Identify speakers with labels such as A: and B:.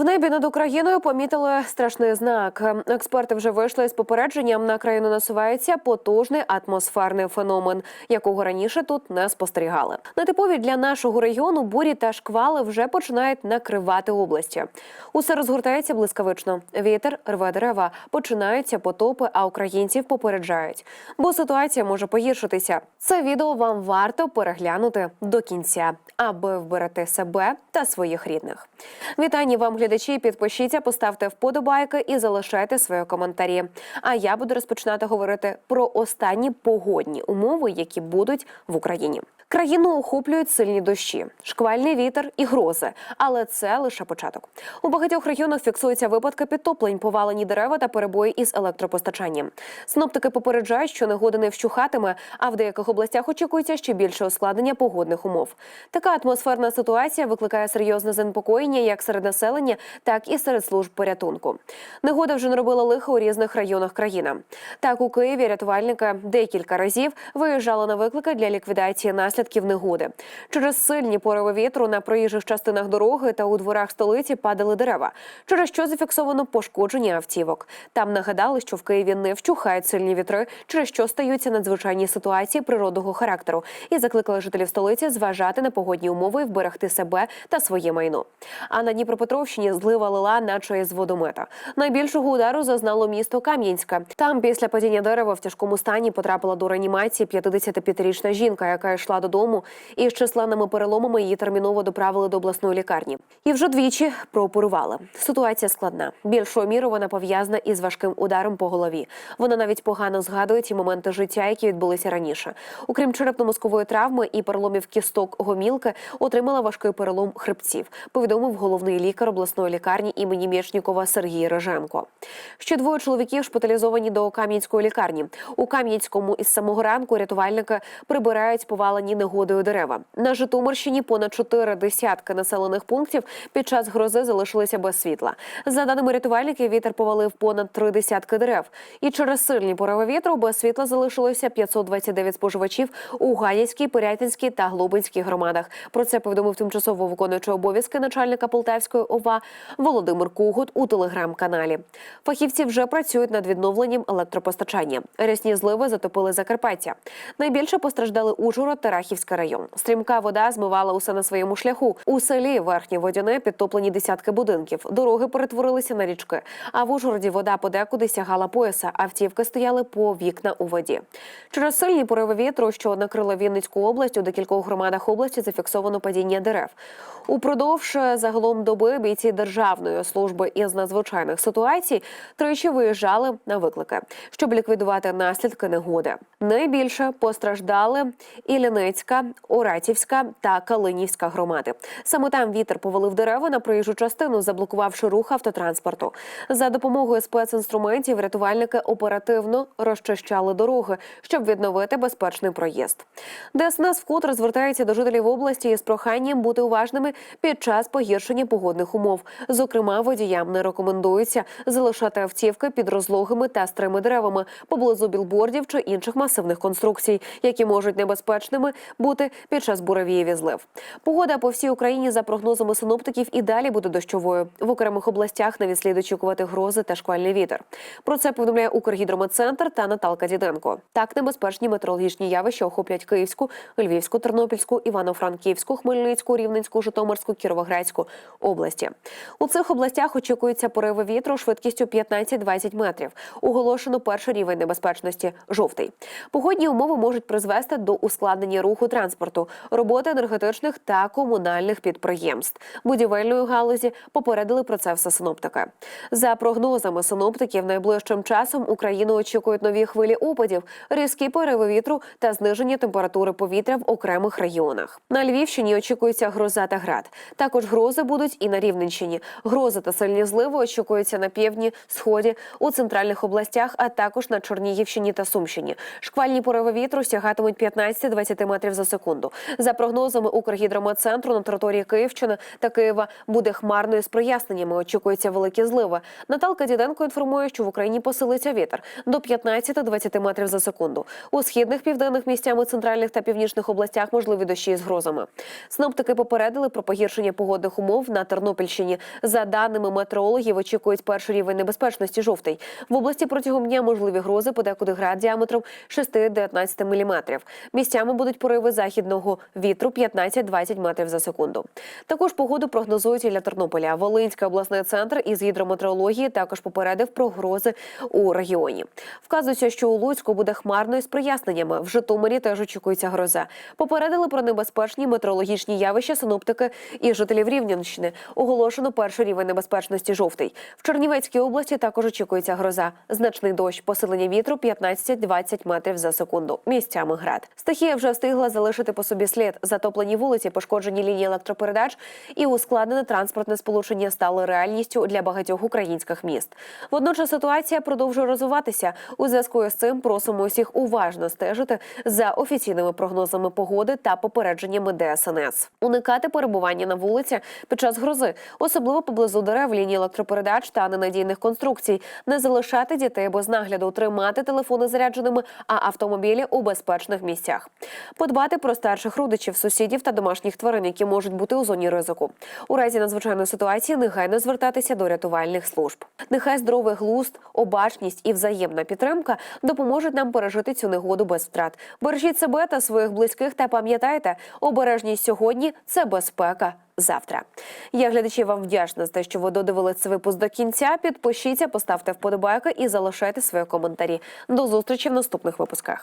A: В небі над Україною помітили страшний знак. Експерти вже вийшли з попередженням. На країну насувається потужний атмосферний феномен, якого раніше тут не спостерігали. Нетипові для нашого регіону бурі та шквали вже починають накривати області. Усе розгортається блискавично. Вітер рве дерева, починаються потопи, а українців попереджають. Бо ситуація може погіршитися. Це відео вам варто переглянути до кінця, аби вберегти себе та своїх рідних. Вітання вам, глядачі. Підпишіться, поставте вподобайки і залишайте свої коментарі. А я буду розпочинати говорити про останні погодні умови, які будуть в Україні. Країну охоплюють сильні дощі, шквальний вітер і грози, але це лише початок. У багатьох регіонах фіксуються випадки підтоплень, повалені дерева та перебої із електропостачанням. Синоптики попереджають, що негода не вщухатиме, а в деяких областях очікується ще більше ускладнення погодних умов. Така атмосферна ситуація викликає серйозне занепокоєння як серед населення, так і серед служб порятунку. Негода вже наробила лихо у різних районах країни. Так у Києві рятувальники декілька разів виїжджали на виклики для ліквідації наслідків негоди. Через сильні пориви вітру на проїжджих частинах дороги та у дворах столиці падали дерева, через що зафіксовано пошкодження автівок. Там нагадали, що в Києві не вщухають сильні вітри, через що стаються надзвичайні ситуації природного характеру, і закликали жителів столиці зважати на погодні умови і вберегти себе та своє майно. А на Дніпропетровщині злива лила, наче із водомета. Найбільшого удару зазнало місто Кам'янське. Там після падіння дерева в тяжкому стані потрапила до реанімації 55-річна жінка, яка йшла додому, і з численними переломами її терміново доправили до обласної лікарні. І вже двічі прооперували. Ситуація складна. Більшою мірою вона пов'язана із важким ударом по голові. Вона навіть погано згадує ті моменти життя, які відбулися раніше. Окрім черепно-мозкової травми і переломів кісток гомілки, отримала важкий перелом хребців. Повідомив головний лікар обласної лікарні імені Мєчнікова Сергій Реженко. Ще двоє чоловіків шпиталізовані до Кам'янської лікарні. У Кам'янському із самого ранку рятувальники прибирають повалені негодою дерева. На Житомирщині понад чотири десятки населених пунктів під час грози залишилися без світла. За даними рятувальників, вітер повалив понад три десятки дерев. І через сильні пориви вітру без світла залишилося 529 споживачів у Гаїцькій, Пирятинській та Глобинській громадах. Про це повідомив тимчасово виконуючий обов'язки начальника Полтавської ОВА Володимир Кугут у телеграм-каналі. Фахівці вже працюють над відновленням електропостачання. Рясні зливи затопили Закарпаття. Найбільше постраждали Ужгород та Рахівський район. Стрімка вода змивала усе на своєму шляху. У селі Верхнє Водяне підтоплені десятки будинків. Дороги перетворилися на річки. А в Ужгороді вода подекуди сягала пояса. Автівки стояли по вікна у воді. Через сильні пориви вітру, що накрила Вінницьку область, у декількох громадах області зафіксовано падіння дерев. Упродовж загалом доби бійці Державної служби із надзвичайних ситуацій тричі виїжджали на виклики, щоб ліквідувати наслідки негоди. Найбільше постраждали Ілліницька, Оратівська та Калинівська громади. Саме там вітер повалив дерева на проїжджу частину, заблокувавши рух автотранспорту. За допомогою спецінструментів рятувальники оперативно розчищали дороги, щоб відновити безпечний проїзд. ДСНС вкотре звертається до жителів області із проханням бути уважними під час погіршення погодних умов. Зокрема, водіям не рекомендується залишати автівки під розлогими та стрими деревами поблизу білбордів чи інших масивних конструкцій, які можуть небезпечними бути під час буревіїв і злив. Погода по всій Україні за прогнозами синоптиків і далі буде дощовою. В окремих областях навіть слід очікувати грози та шквальний вітер. Про це повідомляє Укргідрометцентр та Наталка Діденко. Так небезпечні метеорологічні явища охоплять Київську, Львівську, Тернопільську, Івано-Франківську, Хмельницьку, Рівненську, Житомирську, Кіровоградську області. У цих областях очікується пориви вітру швидкістю 15-20 метрів. Оголошено перший рівень небезпечності жовтий. Погодні умови можуть призвести до ускладнення руху транспорту, роботи енергетичних та комунальних підприємств. Будівельної галузі попередили про це все синоптики. За прогнозами синоптиків, найближчим часом Україну очікують нові хвилі опадів, різкі пориви вітру та зниження температури повітря в окремих районах. На Львівщині очікується гроза та град. Також грози будуть і на Рівненщині. Грози та сильні зливи очікуються на півдні, сході, у центральних областях, а також на Чернігівщині та Сумщині. Шквальні пориви вітру сягатимуть 15-20 метрів за секунду. За прогнозами Укргідрометцентру на території Київщини та Києва буде хмарною з проясненнями. Очікуються великі зливи. Наталка Діденко інформує, що в Україні посилиться вітер до 15-20 метрів за секунду. У східних південних місцями центральних та північних областях можливі дощі з грозами. Синоптики попередили про погіршення погодних умов на Тернопільщині. За даними метеорологів, очікують перший рівень небезпечності жовтий. В області протягом дня можливі грози, подекуди град діаметром 6-19 мм. Місцями будуть пориви західного вітру 15-20 метрів за секунду. Також погоду прогнозують і для Тернополя. Волинський обласний центр із гідрометеорології також попередив про грози у регіоні. Вказується, що у Луцьку буде хмарно із проясненнями. В Житомирі теж очікується гроза. Попередили про небезпечні метеорологічні явища синоптики і жителів Рівненщини. Оголошено перший рівень небезпечності жовтий. В Чернівецькій області також очікується гроза. Значний дощ, посилення вітру 15-20 метрів за секунду. Місцями град. Стихія вже встигла залишити по собі слід. Затоплені вулиці, пошкоджені лінії електропередач і ускладнене транспортне сполучення стали реальністю для багатьох українських міст. Водночас ситуація продовжує розвиватися. У зв'язку з цим просимо усіх уважно стежити за офіційними прогнозами погоди та попередженнями ДСНС. Уникати перебування на вулиці під час грози, особливо поблизу дерев, лінії електропередач та ненадійних конструкцій, не залишати дітей без нагляду, тримати телефони зарядженими, а автомобілі у безпечних місцях. Подбати про старших родичів, сусідів та домашніх тварин, які можуть бути у зоні ризику. У разі надзвичайної ситуації негайно звертатися до рятувальних служб. Нехай здоровий глузд, обачність і взаємна підтримка допоможуть нам пережити цю негоду без втрат. Бережіть себе та своїх близьких та пам'ятайте, обережність сьогодні це безпека. Завтра я глядачі вам вдячна за те, що ви додивили цей випуск до кінця. Підпишіться, поставте вподобайки і залишайте свої коментарі. До зустрічі в наступних випусках.